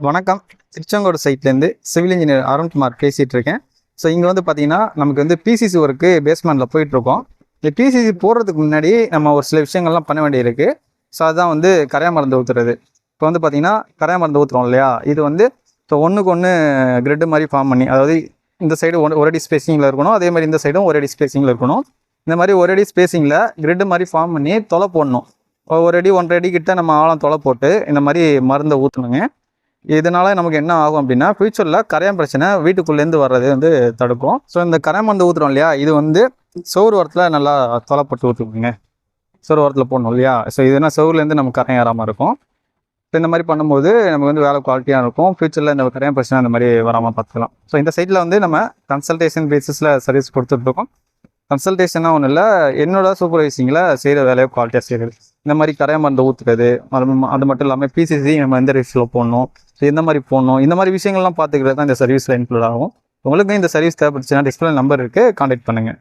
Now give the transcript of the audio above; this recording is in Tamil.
வணக்கம். திருச்செங்கோடு சைட்லேருந்து சிவில் இன்ஜினியர் அருண்குமார் பேசிகிட்டு இருக்கேன் ஸோ இங்கே வந்து பார்த்தீங்கன்னா நமக்கு வந்து பிசிசி ஒர்க்கு பேஸ்மெண்ட்டில் போயிட்டுருக்கோம். இந்த பிசிசி போடுறதுக்கு முன்னாடி நம்ம ஒரு சில விஷயங்கள்லாம் பண்ண வேண்டியிருக்கு. ஸோ அதுதான் வந்து கரையா மருந்து ஊற்றுறது இப்போ வந்து பார்த்தீங்கன்னா கரையா மருந்து ஊற்றுறோம் இல்லையா? இது வந்து இப்போ ஒன்றுக்கு ஒன்று கிரெட்டு மாதிரி ஃபார்ம் பண்ணி அதாவது இந்த சைடு ஒன் ஒரு அடி ஸ்பேசிங்கில் இருக்கணும் அதே மாதிரி இந்த சைடும் ஒரு அடி ஸ்பேசிங்கில் இருக்கணும். இந்த மாதிரி ஒரு அடி ஸ்பேசிங்கில் கிரெட்டு மாதிரி ஃபார்ம் பண்ணி தொலை போடணும். ஒரு அடி ஒன்றரை அடி கிட்ட நம்ம ஆழம் தொலை போட்டு இந்த மாதிரி மருந்தை ஊற்றணுங்க இதனால் நமக்கு என்ன ஆகும் அப்படின்னா ஃபியூச்சரில் கரையான் பிரச்சனை வீட்டுக்குள்ளேருந்து வர்றது வந்து தடுக்கும். ஸோ இந்த கரையான் மருந்து ஊற்றுறோம் இல்லையா இது வந்து சோறு உரத்தில் நல்லா தொலைப்பட்டு ஊற்றுக்குங்க சோறு உரத்தில் போடணும் இல்லையா? ஸோ இதுனா சோறுலேருந்து நம்ம கரையம் ஏறாமல் இருக்கும். ஸோ இந்த மாதிரி பண்ணும்போது நமக்கு வந்து வேலை குவாலிட்டியாக இருக்கும். ஃபியூச்சரில் இந்த கரையான் பிரச்சனை அந்த மாதிரி வராமல் பார்த்துக்கலாம். ஸோ இந்த சைட்டில் வந்து நம்ம கன்சல்டேஷன் பேசிஸில் சர்வீஸ் கொடுத்துட்ருக்கோம் கன்சல்டேஷனாக ஒன்றும் இல்லை என்னோட சூப்பர்வைசிங்கில் செய்கிற வேலையை குவாலிட்டியாக செய்கிறது இந்த மாதிரி கரையா மருந்து ஊற்றுறது அது அது மட்டும் இல்லாமல் பிசிசி நம்ம எந்த ரேஸில் போடணும். எந்த மாதிரி போடணும். இந்த மாதிரி விஷயங்கள்லாம் பார்த்துக்கிறது தான் இந்த சர்வீஸில் இன்க்ளூட் ஆகும். உங்களுக்கு இந்த சர்வீஸ் தேவைப்படுச்சுன்னா டிஸ்பிளே நம்பர் இருக்குது காண்டாக்ட் பண்ணுங்கள்